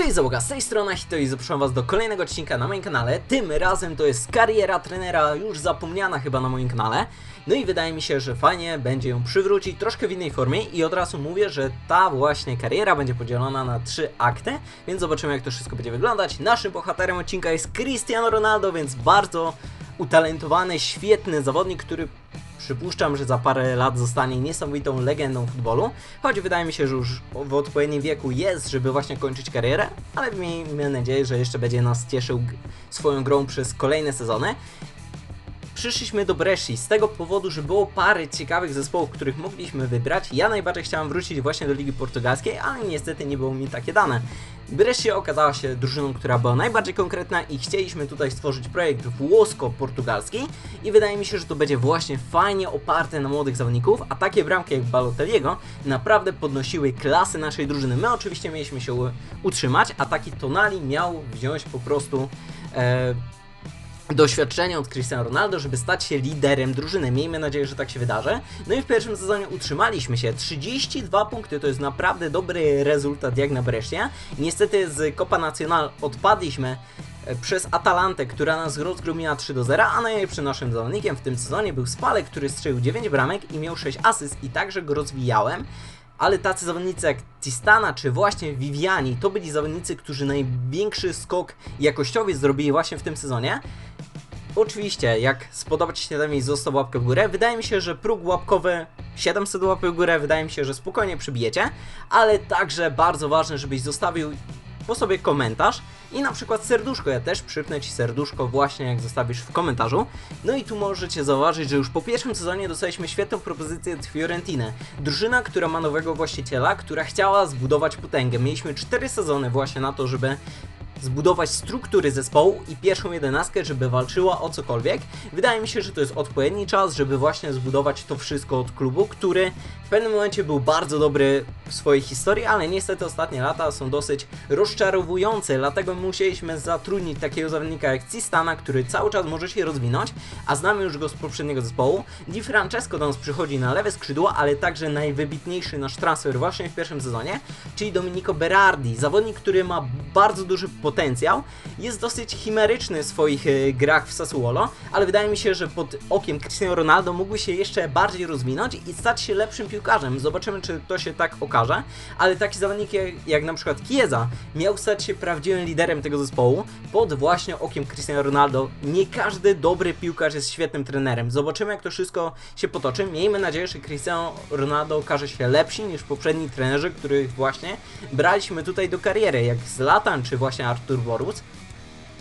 Cześć załoga, z tej strony Hito i zapraszam was do kolejnego odcinka na moim kanale. Tym razem to jest kariera trenera, już zapomniana chyba na moim kanale. No i wydaje mi się, że fajnie będzie ją przywrócić troszkę w innej formie i od razu mówię, że ta właśnie kariera będzie podzielona na trzy akty, więc zobaczymy jak to wszystko będzie wyglądać. Naszym bohaterem odcinka jest Cristiano Ronaldo, więc bardzo utalentowany, świetny zawodnik, który przypuszczam, że za parę lat zostanie niesamowitą legendą futbolu, choć wydaje mi się, że już w odpowiednim wieku jest, żeby właśnie kończyć karierę, ale miejmy nadzieję, że jeszcze będzie nas cieszył swoją grą przez kolejne sezony. Przyszliśmy do Bresci z tego powodu, że było parę ciekawych zespołów, których mogliśmy wybrać. Ja najbardziej chciałem wrócić właśnie do Ligi Portugalskiej, ale niestety nie było mi takie dane. Brescia okazała się drużyną, która była najbardziej konkretna i chcieliśmy tutaj stworzyć projekt włosko-portugalski i wydaje mi się, że to będzie właśnie fajnie oparte na młodych zawodników, a takie bramki jak Balotelliego naprawdę podnosiły klasę naszej drużyny. My oczywiście mieliśmy się utrzymać, a taki Tonali miał wziąć po prostu e, doświadczenie od Cristiano Ronaldo, żeby stać się liderem drużyny. Miejmy nadzieję, że tak się wydarzy. No i w pierwszym sezonie utrzymaliśmy się. 32 punkty to jest naprawdę dobry rezultat jak na Brescia. Niestety z Copa Nacional odpadliśmy e, przez Atalantę, która nas rozgromiła 3 do 0, a najlepszym naszym zawodnikiem w tym sezonie był Spalek, który strzelił 9 bramek i miał 6 asyst i także go rozwijałem. Ale tacy zawodnicy jak Tistana czy właśnie Viviani to byli zawodnicy, którzy największy skok jakościowy zrobili właśnie w tym sezonie. Oczywiście, jak spodobać się temu został łapkę w górę, wydaje mi się, że próg łapkowy 700 łapek w górę, wydaje mi się, że spokojnie przybijecie, ale także bardzo ważne, żebyś zostawił po sobie komentarz i na przykład serduszko, ja też przypnę Ci serduszko właśnie jak zostawisz w komentarzu. No i tu możecie zauważyć, że już po pierwszym sezonie dostaliśmy świetną propozycję od Fiorentiny. Drużyna, która ma nowego właściciela, która chciała zbudować potęgę. Mieliśmy 4 sezony właśnie na to, żeby zbudować struktury zespołu i pierwszą jedenastkę, żeby walczyła o cokolwiek. Wydaje mi się, że to jest odpowiedni czas, żeby właśnie zbudować to wszystko od klubu, który w pewnym momencie był bardzo dobry w swojej historii, ale niestety ostatnie lata są dosyć rozczarowujące, dlatego musieliśmy zatrudnić takiego zawodnika jak Cistana, który cały czas może się rozwinąć, a znamy już go z poprzedniego zespołu. Di Francesco do nas przychodzi na lewe skrzydło, ale także najwybitniejszy nasz transfer właśnie w pierwszym sezonie, czyli Domenico Berardi, zawodnik, który ma bardzo duży potencjał, jest dosyć chimeryczny w swoich e, grach w Sassuolo, ale wydaje mi się, że pod okiem Cristiano Ronaldo mógłby się jeszcze bardziej rozwinąć i stać się lepszym piłkarzem. Zobaczymy, czy to się tak okaże, ale taki zawodnik jak, jak na przykład Chiesa miał stać się prawdziwym liderem tego zespołu pod właśnie okiem Cristiano Ronaldo. Nie każdy dobry piłkarz jest świetnym trenerem. Zobaczymy, jak to wszystko się potoczy. Miejmy nadzieję, że Cristiano Ronaldo okaże się lepszy niż poprzedni trenerzy, których właśnie braliśmy tutaj do kariery, jak Zlatan czy właśnie Artur Boruc.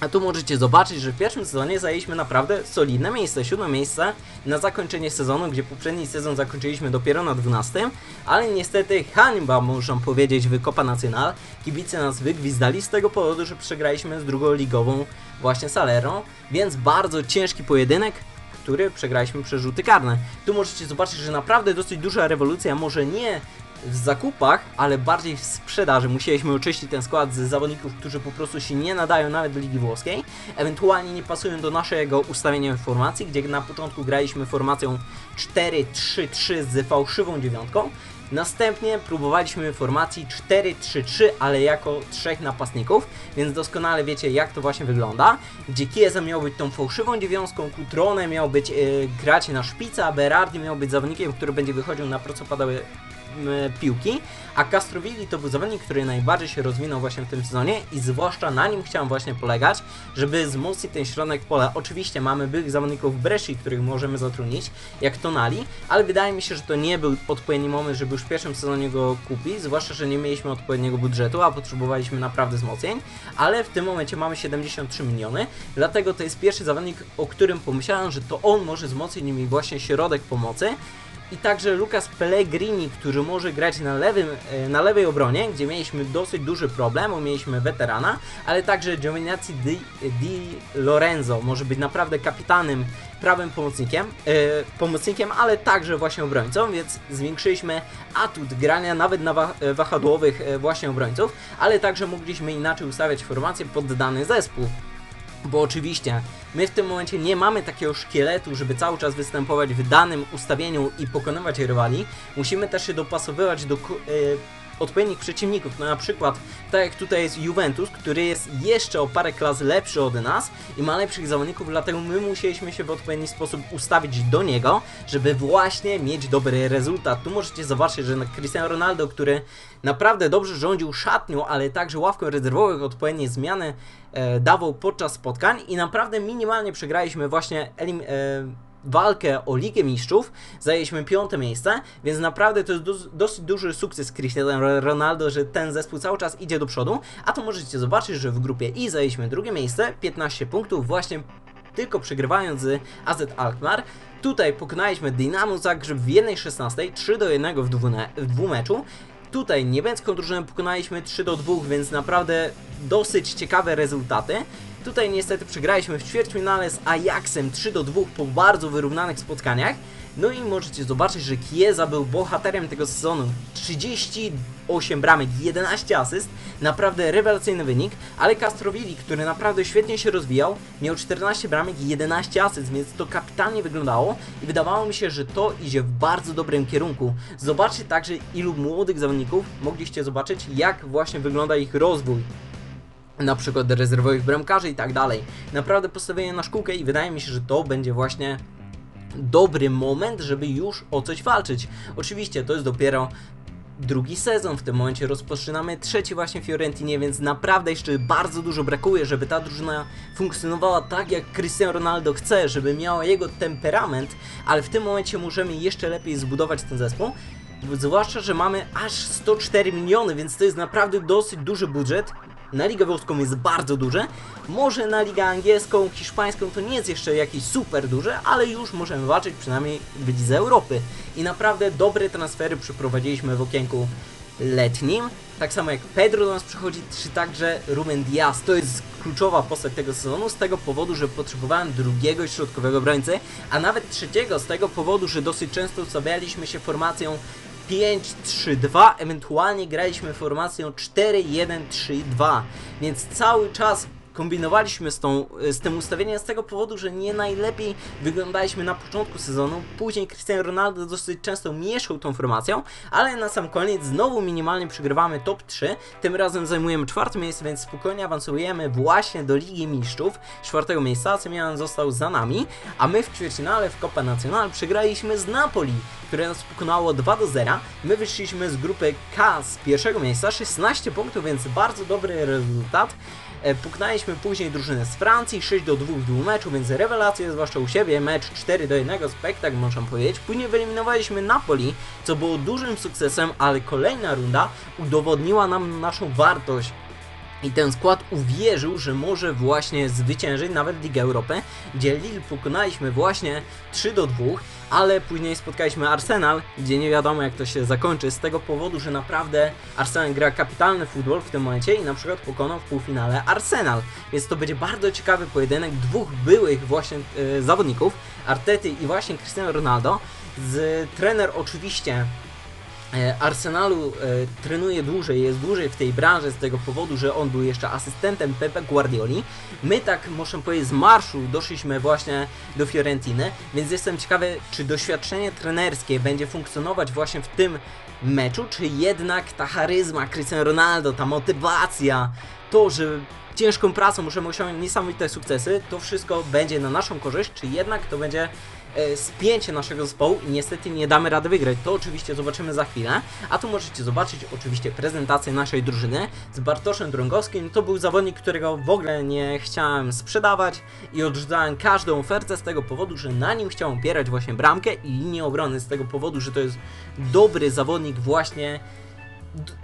A tu możecie zobaczyć, że w pierwszym sezonie zajęliśmy naprawdę solidne miejsce, siódme miejsce na zakończenie sezonu, gdzie poprzedni sezon zakończyliśmy dopiero na 12, ale niestety hańba, muszę powiedzieć, w Copa Nacional. Kibice nas wygwizdali z tego powodu, że przegraliśmy z drugą ligową właśnie Salerą, więc bardzo ciężki pojedynek, który przegraliśmy przez rzuty karne. Tu możecie zobaczyć, że naprawdę dosyć duża rewolucja, może nie w zakupach, ale bardziej w sprzedaży. Musieliśmy oczyścić ten skład z zawodników, którzy po prostu się nie nadają nawet do Ligi Włoskiej, ewentualnie nie pasują do naszego ustawienia formacji, gdzie na początku graliśmy formacją 4-3-3 z fałszywą dziewiątką. Następnie próbowaliśmy formacji 4-3-3, ale jako trzech napastników, więc doskonale wiecie jak to właśnie wygląda. Gdzie Chiesa miał być tą fałszywą dziewiątką, Cutrone miał być e, grać na szpica, Berardi miał być zawodnikiem, który będzie wychodził na prostopadowe m, piłki, a Castrovilli to był zawodnik, który najbardziej się rozwinął właśnie w tym sezonie i zwłaszcza na nim chciałem właśnie polegać, żeby wzmocnić ten środek pola. Oczywiście mamy byłych zawodników Bresci, których możemy zatrudnić, jak Tonali, ale wydaje mi się, że to nie był odpowiedni moment, żeby już w pierwszym sezonie go kupić, zwłaszcza, że nie mieliśmy odpowiedniego budżetu, a potrzebowaliśmy naprawdę wzmocnień, ale w tym momencie mamy 73 miliony, dlatego to jest pierwszy zawodnik, o którym pomyślałem, że to on może wzmocnić mi właśnie środek pomocy, i także Lucas Pellegrini, który może grać na, lewym, e, na lewej obronie, gdzie mieliśmy dosyć duży problem, bo mieliśmy weterana, ale także Giovinazzi Di, Di Lorenzo może być naprawdę kapitanem, prawym pomocnikiem, e, pomocnikiem, ale także właśnie obrońcą, więc zwiększyliśmy atut grania nawet na e, wahadłowych właśnie obrońców, ale także mogliśmy inaczej ustawiać formację pod dany zespół. Bo oczywiście my w tym momencie nie mamy takiego szkieletu, żeby cały czas występować w danym ustawieniu i pokonywać rywali. Musimy też się dopasowywać do, e, odpowiednich przeciwników. No na przykład, tak jak tutaj jest Juventus, który jest jeszcze o parę klas lepszy od nas i ma lepszych zawodników, dlatego my musieliśmy się w odpowiedni sposób ustawić do niego, żeby właśnie mieć dobry rezultat. Tu możecie zobaczyć, że Cristiano Ronaldo, który naprawdę dobrze rządził szatnią, ale także ławką rezerwowych, odpowiednie zmiany e, dawał podczas spotkań i naprawdę minimalnie przegraliśmy właśnie elim, e, walkę o Ligę Mistrzów, zajęliśmy piąte miejsce, więc naprawdę to jest dos- dosyć duży sukces Cristiano Ronaldo, że ten zespół cały czas idzie do przodu, a tu możecie zobaczyć, że w grupie I zajęliśmy drugie miejsce, 15 punktów, właśnie tylko przegrywając z AZ Alkmaar. Tutaj pokonaliśmy Dynamo Zagrzeb w 1.16, 3 do 1 w, dwune, w dwumeczu. Tutaj niemiecką drużynę pokonaliśmy 3 do 2, więc naprawdę dosyć ciekawe rezultaty. Tutaj niestety przegraliśmy w ćwierćfinale z Ajaxem 3 do 2 po bardzo wyrównanych spotkaniach. No i możecie zobaczyć, że Chiesa był bohaterem tego sezonu. 38 bramek, 11 asyst, naprawdę rewelacyjny wynik, ale Castrovilli, który naprawdę świetnie się rozwijał, miał 14 bramek i 11 asyst, więc to kapitalnie wyglądało i wydawało mi się, że to idzie w bardzo dobrym kierunku. Zobaczcie także ilu młodych zawodników mogliście zobaczyć, jak właśnie wygląda ich rozwój na przykład rezerwowych bramkarzy i tak dalej. Naprawdę postawienie na szkółkę i wydaje mi się, że to będzie właśnie dobry moment, żeby już o coś walczyć. Oczywiście to jest dopiero drugi sezon, w tym momencie rozpoczynamy trzeci właśnie Fiorentinie, więc naprawdę jeszcze bardzo dużo brakuje, żeby ta drużyna funkcjonowała tak jak Cristiano Ronaldo chce, żeby miała jego temperament, ale w tym momencie możemy jeszcze lepiej zbudować ten zespół. Zwłaszcza, że mamy aż 104 miliony, więc to jest naprawdę dosyć duży budżet. Na Ligę Włoską jest bardzo duże. Może na Ligę Angielską, Hiszpańską to nie jest jeszcze jakieś super duże, ale już możemy walczyć przynajmniej w Lidze Europy. I naprawdę dobre transfery przeprowadziliśmy w okienku letnim. Tak samo jak Pedro do nas przychodzi, czy także Ruben Diaz. To jest kluczowa postać tego sezonu z tego powodu, że potrzebowałem drugiego środkowego obrońcy, a nawet trzeciego z tego powodu, że dosyć często ustawialiśmy się formacją 5-3-2, ewentualnie graliśmy formacją 4-1-3-2, więc cały czas kombinowaliśmy z, tą, z tym ustawieniem z tego powodu, że nie najlepiej wyglądaliśmy na początku sezonu. Później Cristiano Ronaldo dosyć często mieszał tą formacją, ale na sam koniec znowu minimalnie przegrywamy top 3. Tym razem zajmujemy czwarte miejsce, więc spokojnie awansujemy właśnie do Ligi Mistrzów. Czwartego miejsca, AC Milan został za nami, a my w ćwierćfinale w Copa Nacional przegraliśmy z Napoli, które nas pokonało 2 do 0. My wyszliśmy z grupy K z pierwszego miejsca, 16 punktów, więc bardzo dobry rezultat. E, Puknęliśmy później drużynę z Francji 6 do 2 w dwumeczu, więc rewelacje, zwłaszcza u siebie, mecz 4 do 1, spektakl można powiedzieć. Później wyeliminowaliśmy Napoli, co było dużym sukcesem, ale kolejna runda udowodniła nam naszą wartość. I ten skład uwierzył, że może właśnie zwyciężyć nawet Ligę Europy, gdzie Lille pokonaliśmy właśnie 3 do 2, ale później spotkaliśmy Arsenal, gdzie nie wiadomo jak to się zakończy, z tego powodu, że naprawdę Arsenal gra kapitalny futbol w tym momencie i na przykład pokonał w półfinale Arsenal. Więc to będzie bardzo ciekawy pojedynek dwóch byłych właśnie e, zawodników, Artety i właśnie Cristiano Ronaldo. Z trener oczywiście Arsenalu e, trenuje dłużej, jest dłużej w tej branży z tego powodu, że on był jeszcze asystentem Pepe Guardioli. My tak, muszę powiedzieć, z marszu doszliśmy właśnie do Fiorentiny, więc jestem ciekawy, czy doświadczenie trenerskie będzie funkcjonować właśnie w tym meczu, czy jednak ta charyzma Cristiano Ronaldo, ta motywacja, to, że ciężką pracą możemy osiągnąć niesamowite sukcesy, to wszystko będzie na naszą korzyść, czy jednak to będzie e, spięcie naszego zespołu i niestety nie damy rady wygrać. To oczywiście zobaczymy za chwilę. A tu możecie zobaczyć oczywiście prezentację naszej drużyny z Bartoszem Drągowskim. To był zawodnik, którego w ogóle nie chciałem sprzedawać i odrzucałem każdą ofertę z tego powodu, że na nim chciałem opierać właśnie bramkę i linię obrony z tego powodu, że to jest dobry zawodnik właśnie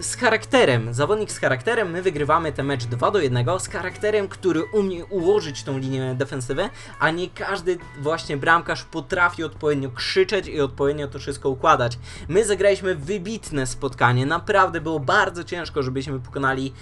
z charakterem, zawodnik z charakterem, my wygrywamy ten mecz 2 do 1, z charakterem, który umie ułożyć tą linię defensywy, a nie każdy właśnie bramkarz potrafi odpowiednio krzyczeć i odpowiednio to wszystko układać. My zagraliśmy wybitne spotkanie, naprawdę było bardzo ciężko, żebyśmy pokonali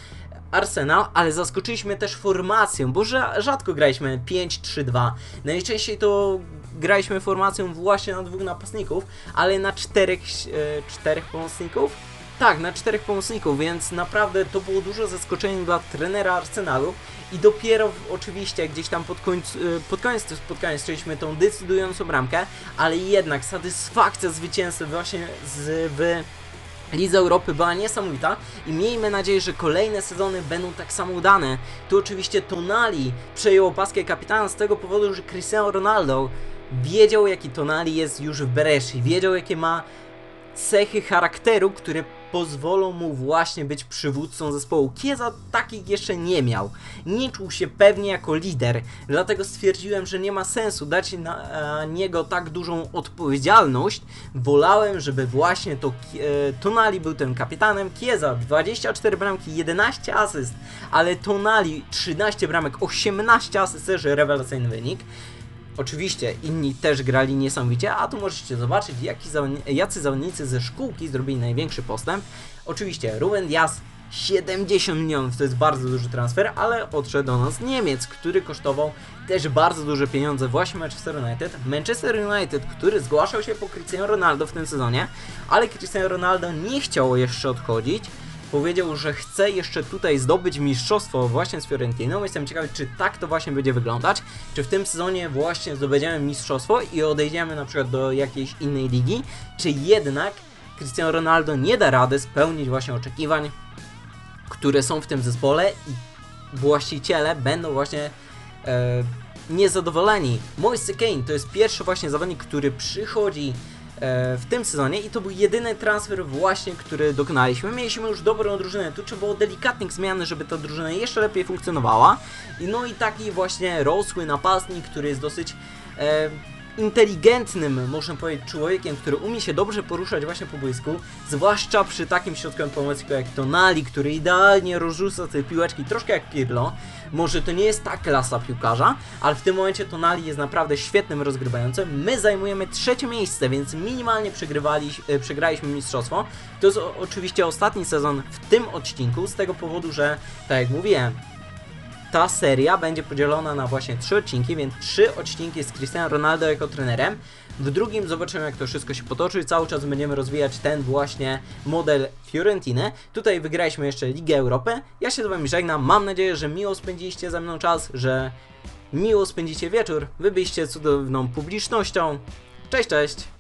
Arsenal, ale zaskoczyliśmy też formacją, bo rza- rzadko graliśmy 5-3-2. Najczęściej to graliśmy formacją właśnie na dwóch napastników, ale na czterech, e, czterech pomocników. Tak, na czterech pomocników, więc naprawdę to było duże zaskoczenie dla trenera Arsenalu i dopiero oczywiście gdzieś tam pod, końc, y, pod koniec tego spotkania strzeliśmy tą decydującą bramkę, ale jednak satysfakcja zwycięstwa właśnie z, w Lidze Europy była niesamowita i miejmy nadzieję, że kolejne sezony będą tak samo udane. Tu oczywiście Tonali przejął opaskę kapitana z tego powodu, że Cristiano Ronaldo wiedział jaki Tonali jest już w Bereshi, wiedział jakie ma cechy charakteru, które pozwolą mu właśnie być przywódcą zespołu. Kieza takich jeszcze nie miał. Nie czuł się pewnie jako lider, dlatego stwierdziłem, że nie ma sensu dać na e, niego tak dużą odpowiedzialność. Wolałem, żeby właśnie to e, Tonali był tym kapitanem. Kieza 24 bramki, 11 asyst, ale Tonali 13 bramek, 18 asyst, też rewelacyjny wynik. Oczywiście inni też grali niesamowicie, a tu możecie zobaczyć jaki jacy zawodnicy ze szkółki zrobili największy postęp. Oczywiście Ruben Diaz 70 milionów to jest bardzo duży transfer, ale odszedł do nas Niemiec, który kosztował też bardzo duże pieniądze właśnie Manchester United. Manchester United, który zgłaszał się po Cristiano Ronaldo w tym sezonie, ale Cristiano Ronaldo nie chciał jeszcze odchodzić. Powiedział, że chce jeszcze tutaj zdobyć mistrzostwo właśnie z Fiorentiną. Jestem ciekawy, czy tak to właśnie będzie wyglądać. Czy w tym sezonie właśnie zdobędziemy mistrzostwo i odejdziemy na przykład do jakiejś innej ligi, czy jednak Cristiano Ronaldo nie da rady spełnić właśnie oczekiwań, które są w tym zespole i właściciele będą właśnie e, niezadowoleni. Moise Kane to jest pierwszy właśnie zawodnik, który przychodzi w tym sezonie i to był jedyny transfer właśnie, który dokonaliśmy. Mieliśmy już dobrą drużynę, tu trzeba było delikatnych zmian, żeby ta drużyna jeszcze lepiej funkcjonowała. No i taki właśnie rosły napastnik, który jest dosyć e, inteligentnym, można powiedzieć, człowiekiem, który umie się dobrze poruszać właśnie po boisku, zwłaszcza przy takim środkowym pomocniku jak Tonali, który idealnie rozrzuca te piłeczki, troszkę jak Pirlo. Może to nie jest ta klasa piłkarza, ale w tym momencie Tonali jest naprawdę świetnym rozgrywającym. My zajmujemy trzecie miejsce, więc minimalnie e, przegraliśmy mistrzostwo. To jest oczywiście ostatni sezon w tym odcinku, z tego powodu, że, tak jak mówiłem, ta seria będzie podzielona na właśnie trzy odcinki, więc trzy odcinki z Cristiano Ronaldo jako trenerem. W drugim zobaczymy jak to wszystko się potoczy. Cały czas będziemy rozwijać ten właśnie model Fiorentiny. Tutaj wygraliśmy jeszcze Ligę Europy. Ja się z wami żegnam. Mam nadzieję, że miło spędziliście ze mną czas, że miło spędzicie wieczór. Wy byliście cudowną publicznością. Cześć, cześć!